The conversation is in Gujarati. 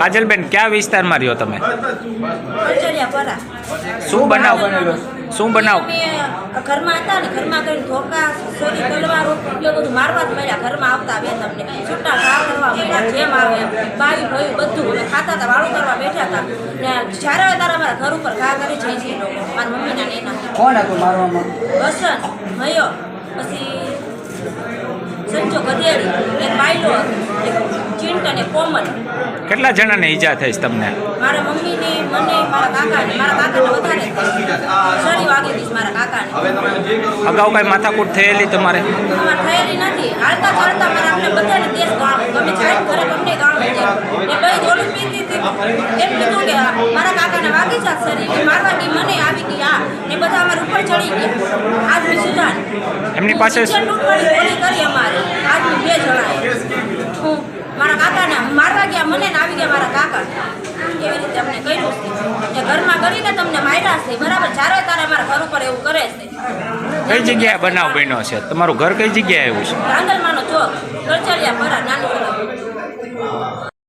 કાજલબેન. કયા વિસ્તારમાં રહ્યો તમે? શું બનાવ? બનેલો શું બનાવ? ઘરમાં હતા ને ઘરમાં કરીને ધોકા સોરી તલવારો બધું મારવા જ મળ્યા. ઘરમાં આવતા બે તમને. છૂટા ઘા કરવા મળ્યા જેમ આવે એમ. ભયું બધું અમે ખાતા હતા વાળું કરવા બેઠા હતા. ને જ્યારે આવે ત્યારે અમારા ઘર ઉપર ઘા કરી જાય છે એ લોકો. મારા મમ્મીના ને કોણ હતું મારવામાં? વસન મયો પછી સંજો ગધેડી એક બાયલો એક કોમલ કેટલા જણાને ઈજા થઈશ તમને? મારા મમ્મીને મને મારા કાકાને મારા કાકાને વધારે થઈ. વાગી દીધી છે મારા કાકાને. અગાઉ કઈ માથાકૂટ થયેલી તમારે? તમારે થયેલી નથી. હાલતા ચાલતા મારે અમને બધાને દેશ ગાળો. ગમે જાય ઘરે ગમે ગાળો છે. એ ભાઈ ઓલું પીતી હતી. એમ કીધું કે મારા કાકાને વાગી જાત શરીર. એ મારવા ગઈ મને આવી ગઈ આ. ને બધા અમારે ઉપર ચડી ગયા. આદમી સુધાન એમની પાસે કરી અમારે. આદમી બે જણાએ હું મારા કાકાને મારવા ગયા મને ને આવી ગયા મારા કાકા. એવી રીતે અમને કર્યું છે. કે ઘરમાં કરીને તમને માર્યા છે બરાબર? ચારે તારે મારા ઘર ઉપર એવું કરે છે. કઈ જગ્યાએ બનાવ બન્યો છે? તમારું ઘર કઈ જગ્યાએ આવ્યું છે? રાંદલમાનો ચોક કરચલિયા ભરા નાનું